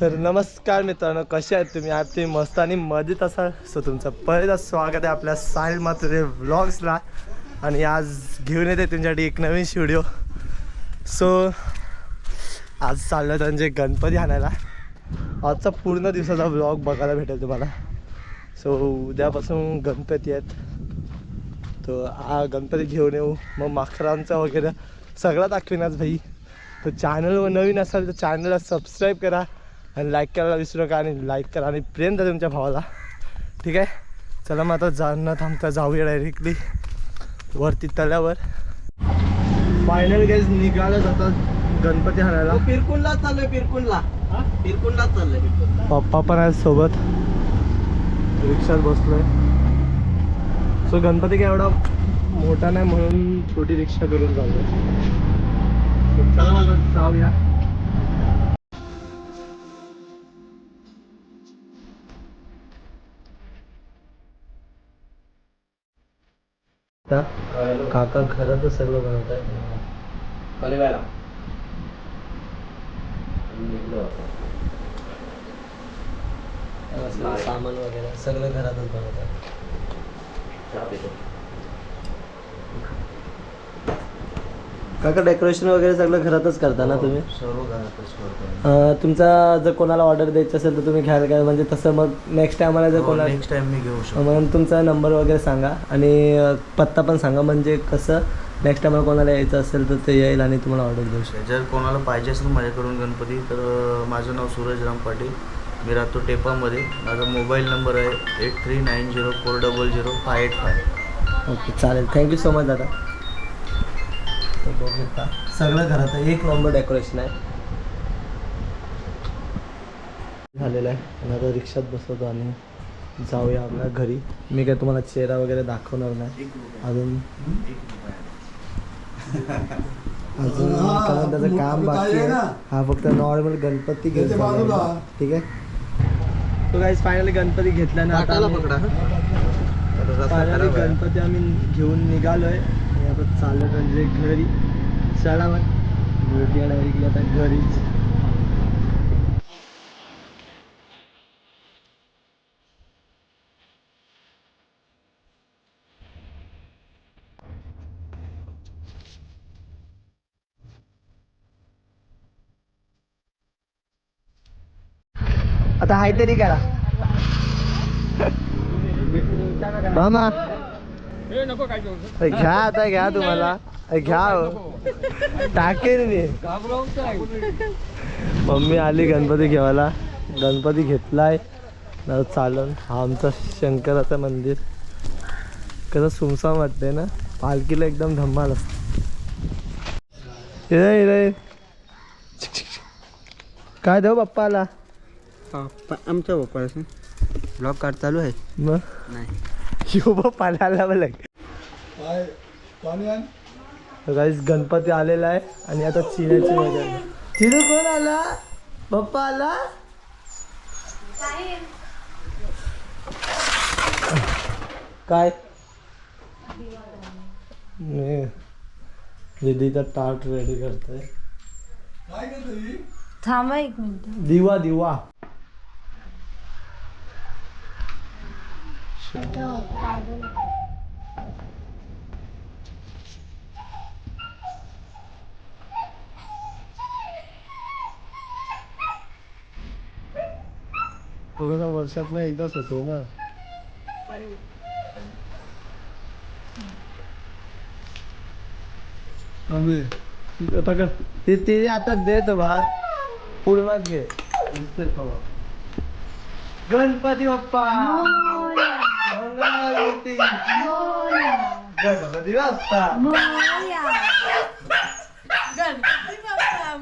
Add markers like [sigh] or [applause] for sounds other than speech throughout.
तर नमस्कार मित्रांनो कसे आहेत तुम्ही? आज तुम्ही मस्त आणि मजेत असाल. सो तुमचं पहिलं स्वागत आहे आपल्या साहिल मात्रे व्लॉग्सला आणि आज घेऊन येते तुमच्यासाठी एक नवीन व्हिडिओ सो आज चाललं त्यांचे म्हणजे गणपती आणायला. आजचा पूर्ण दिवसाचा व्लॉग बघायला भेटेल तुम्हाला. सो उद्यापासून गणपती आहेत. तर हा गणपती घेऊन येऊ. मग माखरांचा वगैरे सगळा दाखविनाच भाई. तर चॅनलवर नवीन असाल तर चॅनलला सबस्क्राईब करा. आणि लाईक करायला विसरू नका आणि लाईक करा आणि प्रेम द्या तुमच्या भावाला. ठीक आहे? चला मग आता जा न थांबता. जाऊया डायरेक्टली वरती तल्यावर फायनल गेज निघालं जातात गणपती हाणायला. पिरकुंडला चाललोय पिरकुंडला पिरकुंडला चाललोय पप्पा पण आहेत सोबत. रिक्षात बसलोय. सो गणपती काय एवढा मोठा नाही म्हणून छोटी रिक्षा करून जाऊया So, चला मग. जाऊया. आता काका घरातच सगळं बनवत आहे कलिवाला सामान वगैरे सगळं घरातच बनवत काका डेकोरेशन वगैरे सगळं घरातच करता ना तुम्ही? सर्व घरातच करतो अं, तुमचा जर कोणाला ऑर्डर द्यायची असेल तर तुम्ही घ्याल काय म्हणजे तसं मग नेक्स्ट टायमाला जर कोणाला नेक्स्ट टाइम मी घेऊ शकतो. म्हणून तुमचा नंबर वगैरे सांगा. आणि अं, पत्ता पण सांगा म्हणजे कसं नेक्स्ट टायमाला कोणाला यायचं असेल तर ते येईल आणि तुम्हाला ऑर्डर देऊ शकतो. जर कोणाला पाहिजे असेल माझ्याकडून गणपती तर अं, माझं नाव सूरज राम पाटील. मी राहतो टेपामध्ये. माझा मोबाईल नंबर आहे eight three nine zero four double zero five eight five. Okay चालेल. थँक्यू सो मच दादा. तर बघू शकता सगळं घरात आहे. एक नंबर डेकोरेशन आहे. झालेलं आहे. आणि आता रिक्षात बसवतो आणि जाऊया आपल्या घरी. मी काय तुम्हाला चेहरा वगैरे दाखवणार नाही. अजून [laughs] अजून कारण त्याचं काम बाकी आहे हा फक्त नॉर्मल गणपती चाललाय. ठीक आहे? तो काही फायनली गणपती आता आम्ही- फायनली गणपती आम्ही घेऊन निघालोय. आता चाललो म्हणजे घरी. चला मग भेटूया डायरेक्टली आता घरीच. आता हाय तरी करा. मामा घ्या आता घ्या तुम्हाला. घ्या हो. टाकेल मी. मम्मी आली गणपती घेवायला. गणपती घेतलाय. चालन. हा आमचा शंकराचं मंदिर. कसं सुमसाम वाटतंय ना? पालखीला एकदम धम्माल असते. काय देऊ बाप्पा आला आमच्या बाप्पा ब्लॉग कार्ड चालू आहे? मग? नाही. आला मला गाईस गणपती आलेला आहे आणि आता चिण्याची मजा आहे. चिनू कोण आला? पप्पा आला? काय. दीदीचा टार्ट रेडी करतोय? थांबा एक मिनिट. दिवा दिवा. पूर्ण वर्षात एकदाच होतो ना. आता का ते ते आता देत भात पूर्ण घे. गणपती बाप्पा! मंगळागौरी. गणपती बाप्पा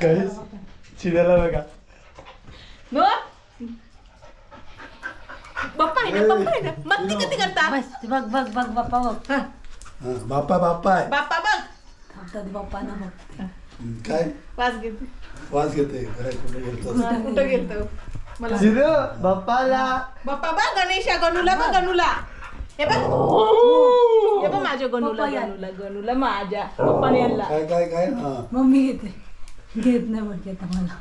काहीच चिरायला बघा बाप्पा आहे ना बाप्पा आहे ना मग ती कधी करता बस बघ बघ बघ बाप्पा बघ हा, बाप्पा बाप्पा आहे. बाप्पा बघ. थांबतात बाप्पा ना बघ काय? वास घेते. वास घेते. घरात कुठे गेलतो? कुठं गेलतो? मला बाप्पाला. बाप्पा बा गणेशा गणूला बा गणूला. हे बघ. हे. बघ माझ्या गणूला पप्पा या. गणूला गणूला माझ्या पप्पाने आणला काय काय काय? हा. मम्मी घेते घेत नाही म्हणते मला.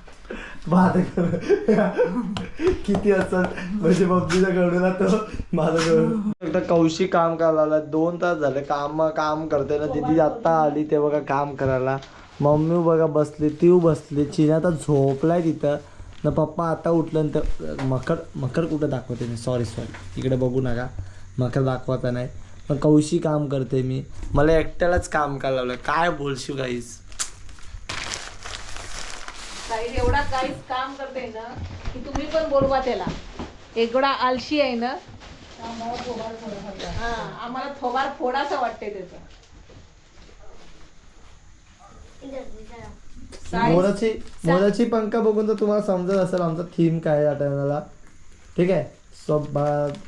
बाद [laughs] किती असत म्हणजे मम्मीचा कडूला तो माझा कडून एकदा कौशी काम करायला दोन तास झाले. काम काम करते ना. दिदी आता आली ते बघा काम करायला. मम्मी बघा बसली ती बसली. चिना आता झोपलाय तिथं. ना पप्पा आता उठलं तर मकर मकर कुठं दाखवते मी? सॉरी सॉरी इकडे बघू नका. मकर दाखवायचा नाही. पण कौशी काम करते मी. मला एकट्यालाच काम करायला लावलं काय बोलशील काहीच काही एवढा काहीच काम करते ना की तुम्ही पण बोलवा त्याला. एवढा आलशी आहे ना. हा आम्हाला थोबार फोडासा वाटते त्याचं. मोराची मोराची पंख बघून तर तुम्हाला समजत असेल आमचा थीम काय टायमाला ठीक आहे? सो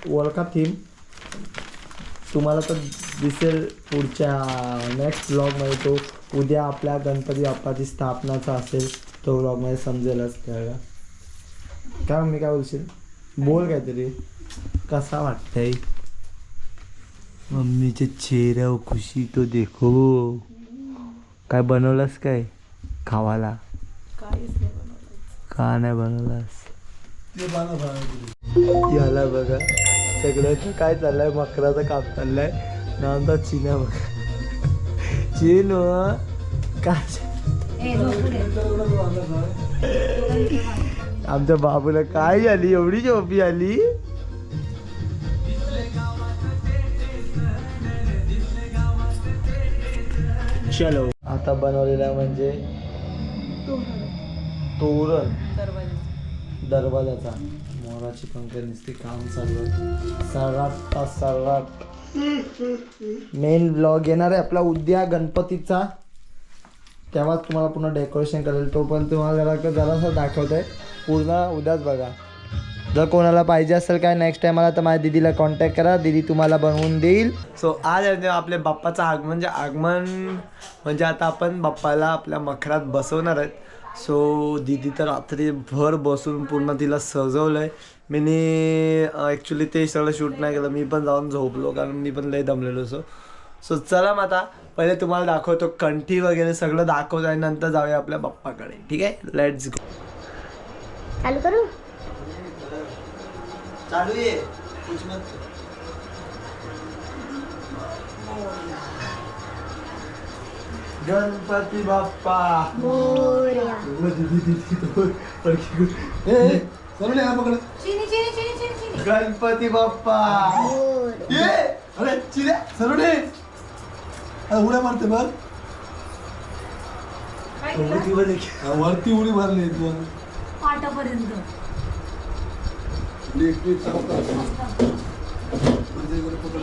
ओळखा थीम तुम्हाला तर दिसेल पुढच्या नेक्स्ट ब्लॉगमध्ये तो उद्या आपल्या गणपती बाप्पाची स्थापनाचा असेल. तो ब्लॉगमध्ये समजेलच त्याला. काय मी काय बोलशील? बोल काहीतरी. कसा वाटतंय? मम्मीचे चेहऱ्यावर खुशी तो देखो. काय बनवलंस काय? खावाला? का नाही बनवलास? याला बघा. सगळ्याचं काय चाललंय? मकराचं काम चाललंय. ना आमचा चिना बघा. चिन काय. आमच्या बाबूला काय झाली? एवढी झोपी आली? चलो. आता बनवलेला म्हणजे तोरण. दरवाजाचा. मोराची पंख नुसती काम चालू सर्राट तास सर्राट. मेन ब्लॉग येणार आहे आपला उद्या गणपतीचा. तेव्हाच तुम्हाला पुन्हा डेकोरेशन करेल. तो पण तुम्हाला जरा जरासा दाखवत आहे पूर्ण उद्याच बघा. जर कोणाला पाहिजे असेल काय नेक्स्ट टाइम मला तर माझ्या दिदीला कॉन्टॅक्ट करा. दिदी तुम्हाला बनवून देईल. सो आज आहे आपल्या बाप्पाचं आगमन. म्हणजे आगमन म्हणजे आता आपण बाप्पाला आपल्या मखरात बसवणार आहेत. सो दिदी तर रात्री भर बसून पूर्ण तिला सजवलं आहे मी ॲक्च्युली ते सगळं शूट नाही केलं. मी पण जाऊन झोपलो कारण मी पण लय दमलेलो सो सो चला मग आता पहिले तुम्हाला दाखवतो कंठी वगैरे सगळं दाखवतो आणि नंतर जाऊया आपल्या बाप्पाकडे ठीक आहे? लेट्स गो चालू करू? चालू आहे गणपती बाप्पा. गणपती बाप्पा. अरे सरोडे उड्या मारते बघ हा, वरती उडी मारली तू पाटापर्यंत लेट लेट चौका. म्हणजे इकडे पकड.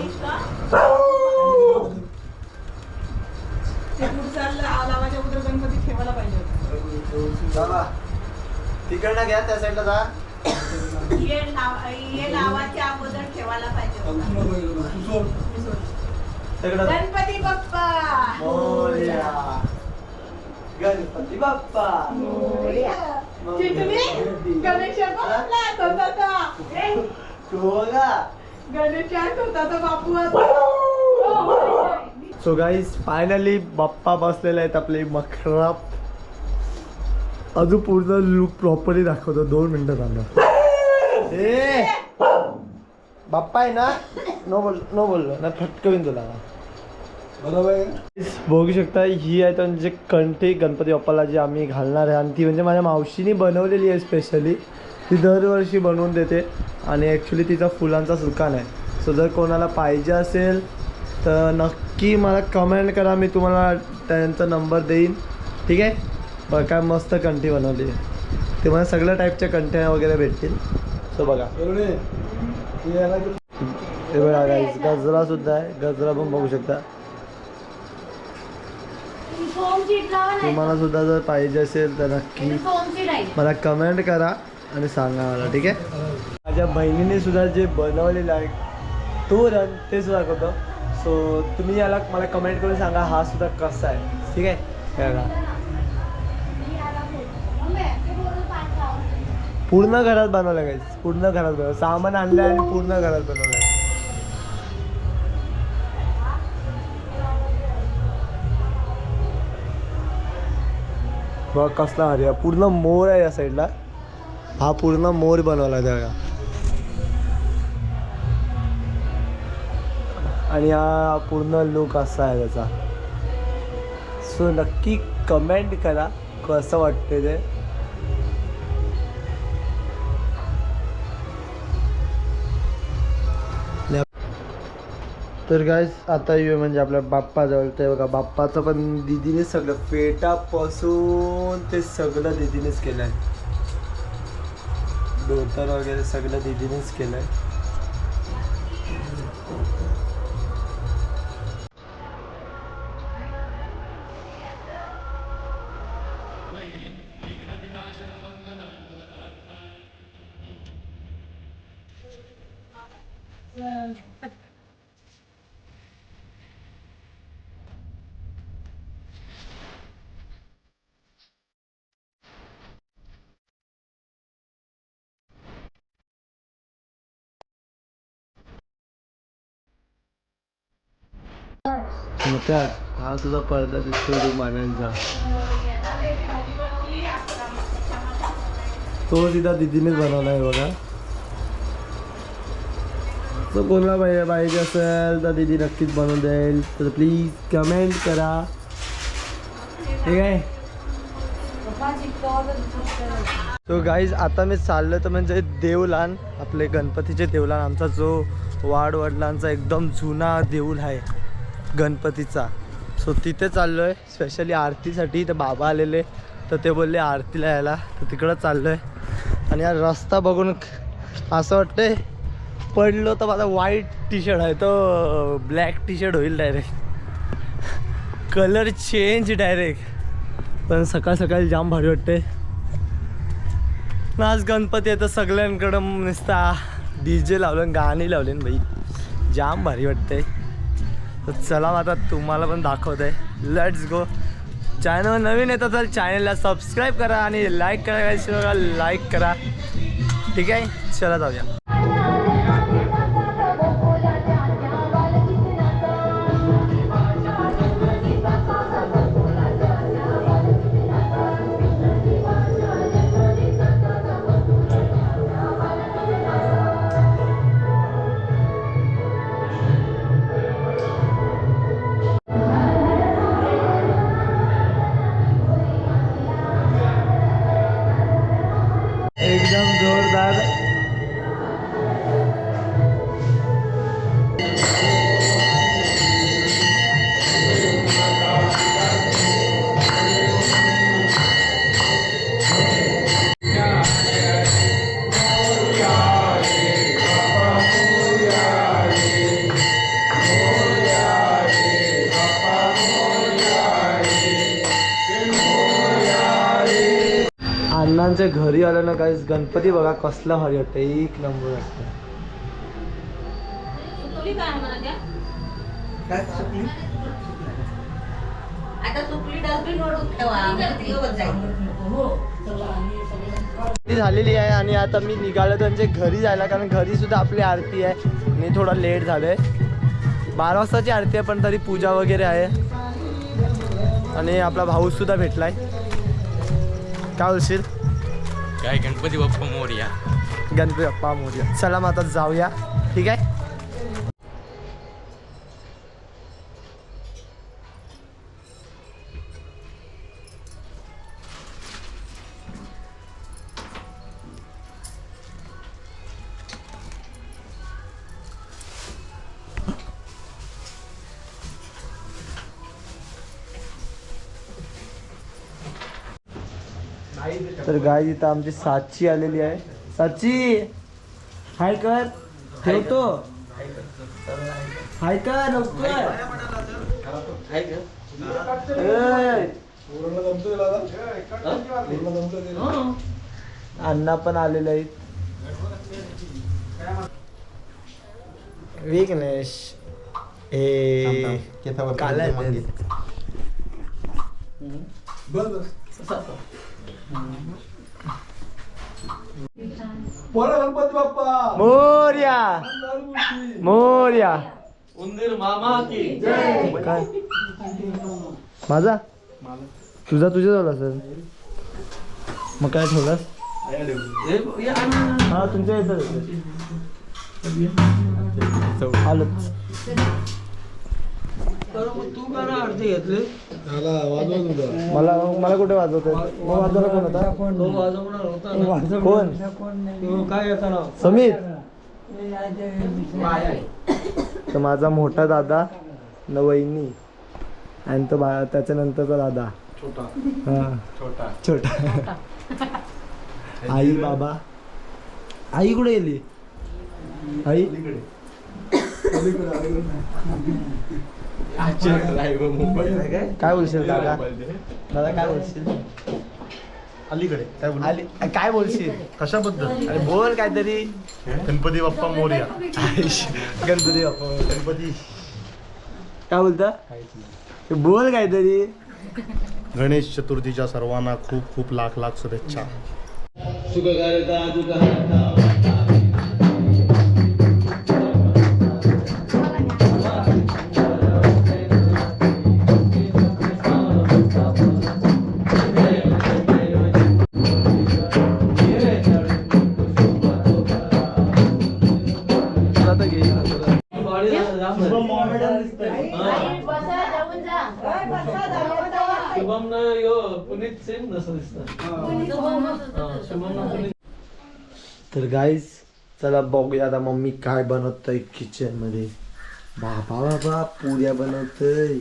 ते पुढचा लावाच्या कुठे गणपती ठेवायला पाहिजे होता. चला तिकडनं घ्या त्या साईडला जा हे लाव- हे लावाच्या अगोदर ठेवायला पाहिजे इकडे. तू सोड. गणपती बाप्पा. मोरया. गणपती बाप्पा. चिटणी गणेश बाप्पा? होता तो. ए, कोला गणेशात होता तो बापू आता. सो गाईज फायनली बाप्पा बसलेले आहेत आपले मखरात अजून पूर्ण लुक प्रॉपरली दाखवतो. दोन मिनिटं थांबा. ए! बाप्पा आहे ना? नो बोल नो बोललो ना फटकवीन तुला बरोबर आहे. बघू शकता ही आहे म्हणजे कंठी गणपती बाप्पाला जी आम्ही घालणार आहे. आणि ती म्हणजे माझ्या मावशीने बनवलेली आहे स्पेशली ती दरवर्षी बनवून देते. आणि ॲक्च्युली तिचा फुलांचा दुकान आहे. सो जर कोणाला पाहिजे असेल तर नक्की मला कमेंट करा. मी तुम्हाला त्यांचा नंबर देईन. ठीक आहे? बघा काय मस्त कंठी बनवली आहे. ते मला सगळ्या टाईपच्या कंठ्या वगैरे भेटतील. सो बघा. हे बघा गाईज गजरा सुद्धा आहे. गजरा पण बघू शकता. तुम्हाला सुद्धा जर पाहिजे असेल तर नक्की मला कमेंट करा आणि सांगा मला ठीक आहे? माझ्या बहिणीने सुद्धा जे बनवलेलं आहे तो रन ते सुद्धा करतो. सो तुम्ही याला मला कमेंट करून सांगा हा सुद्धा कसा आहे ठीक आहे हे बघा पूर्ण घरात बनवलं काय पूर्ण घरात बनवलं. सामान आणलं आणि पूर्ण घरात बनवलं. बघ कसला हरिया पूर्ण मोर आहे या साईडला हा पूर्ण मोर बनवला त्या आणि हा पूर्ण लुक असा आहे त्याचा. सो नक्की कमेंट करा कसं वाटते ते. तर काय आता येऊ म्हणजे आपल्या बाप्पाजवळ. ते बघा बाप्पाचं पण दिदीने सगळं पेटापासून ते सगळं दिदीनेच केलं आहे धोतर वगैरे सगळं दिदीनेच केलं आहे मग त्या हा तुझा पडदा दिसतो तू तो तिथं दिदीनेच बनवला आहे बघा. तो कोणाला पाहिजे पाहिजे असेल तर दिदी नक्कीच बनवून देईल. तर प्लीज कमेंट करा. ठीक आहे तो गाईज आता मी चाललो तर म्हणजे देवलान आपले गणपतीचे देवलान आमचा जो वाडवडिलांचा एकदम जुना देऊळ आहे. गणपतीचा. सो तिथे चाललो आहे स्पेशली आरतीसाठी तर बाबा आलेले. तर ते बोलले आरतीला यायला. तर तिकडं चाललो आहे आणि हा रस्ता बघून असं वाटतंय पडलो तर माझा व्हाईट टी शर्ट आहे. तो ब्लॅक टी शर्ट होईल डायरेक्ट कलर चेंज डायरेक्ट पण सकाळ सकाळी जाम भारी वाटते आज गणपती आहे तर सगळ्यांकडं नुसता डी जे लावलं गाणी लावले भाई बाई. जाम भारी वाटते तर चला मग आता तुम्हाला पण दाखवत आहे लेट्स गो चॅनल नवीन येतं तर चॅनलला सबस्क्राईब करा आणि लाईक करा बघा लाईक करा. ठीक आहे? चला जाऊया. घरी आलं ना काय गणपती बघा कसला भारी वाटतं एक नंबर वाटतं झालेली आहे आणि आता मी निघालो त्यांच्या घरी जायला कारण घरी सुद्धा आपली आरती आहे. मी थोडा लेट झालोय. बारा वाजताची आरती आहे पण तरी पूजा वगैरे आहे. आणि आपला भाऊ सुद्धा भेटलाय. काय बोलशील? काय गणपती बाप्पा मोरया. गणपती बाप्पा मोर्या. चला मग आता जाऊया. ठीक आहे? तर गाय इथं आमची साची आलेली आहे. साची हाय कर. ठेवतो. हाय कर लवकर. अण्णा पण आलेले आहेत. विघ्नेश. ए. काल. बस गणपती बाप्पा. मोर्या. मोर्या. उंदीर मामा की काय? माझा? तुझा तुझ्या झाला सर. मग काय ठेवलास? हा तुमच्या इथं. आलोच. मला मला कुठे वाजवत मग वाजवायला कोण होता? कोण? समीर. तर [coughs] माझा मोठा दादा न वहिनी आणि तो बा त्याच्या नंतरचा दादा. छोटा. हा. छोटा. छोटा. आई बाबा. आई कुठे गेली? आई? काय बोलशील दादा? दादा काय बोलशील? अलीकडे. काय बोल? आली काय बोलशील? कशाबद्दल? अरे बोल काहीतरी. गणपती बाप्पा मोर्या. गणपती बाप्पा गणपती. काय बोलता? बोल काहीतरी. गणेश चतुर्थीच्या सर्वांना खूप खूप लाख लाख शुभेच्छा. तर गाईज चला बघूया आता मम्मी काय बनवतय किचनमध्ये. बाबा बाबा पुऱ्या बनवतय.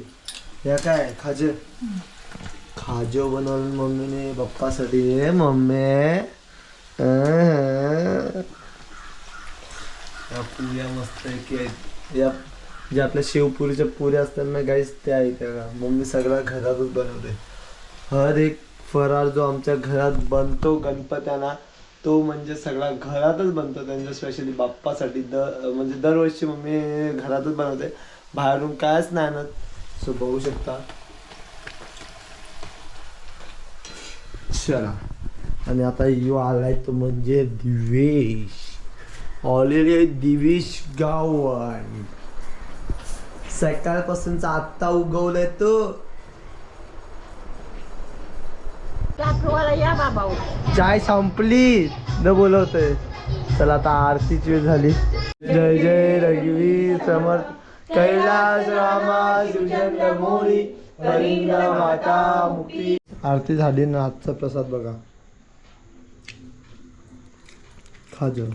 या काय खाज? खाजो बनवलं मम्मीने पप्पासाठी ए मम्मी. अं. या पुऱ्या मस्त आहे की. या जे आपल्या शेवपुरीच्या पुऱ्या असतात ना गाईज त्या आहेत मम्मी सगळा घरातच बनवते. हर एक फराळ जो आमच्या घरात बनतो गणपत्यांना तो म्हणजे सगळा घरातच बनतो त्यांच्या स्पेशली बाप्पासाठी. द म्हणजे दरवर्षी मम्मी घरातच बनवते. बाहेरून कायच नाही आणत. सो बघू शकता. चला. आणि आता यो आलाय तो म्हणजे दिवेश. ऑलरेडी दिवेश गावण सकाळपासूनचा आत्ता उगवलाय तो. चाय संपली. न बोलवतोय. चला आता आरतीची वेळ झाली. जय जय रघुवीर समर्थ. कैलास रामा शिवचंद्र मोरी माता मुक्ती. आरती झाली ना आजचा प्रसाद बघा. खाजो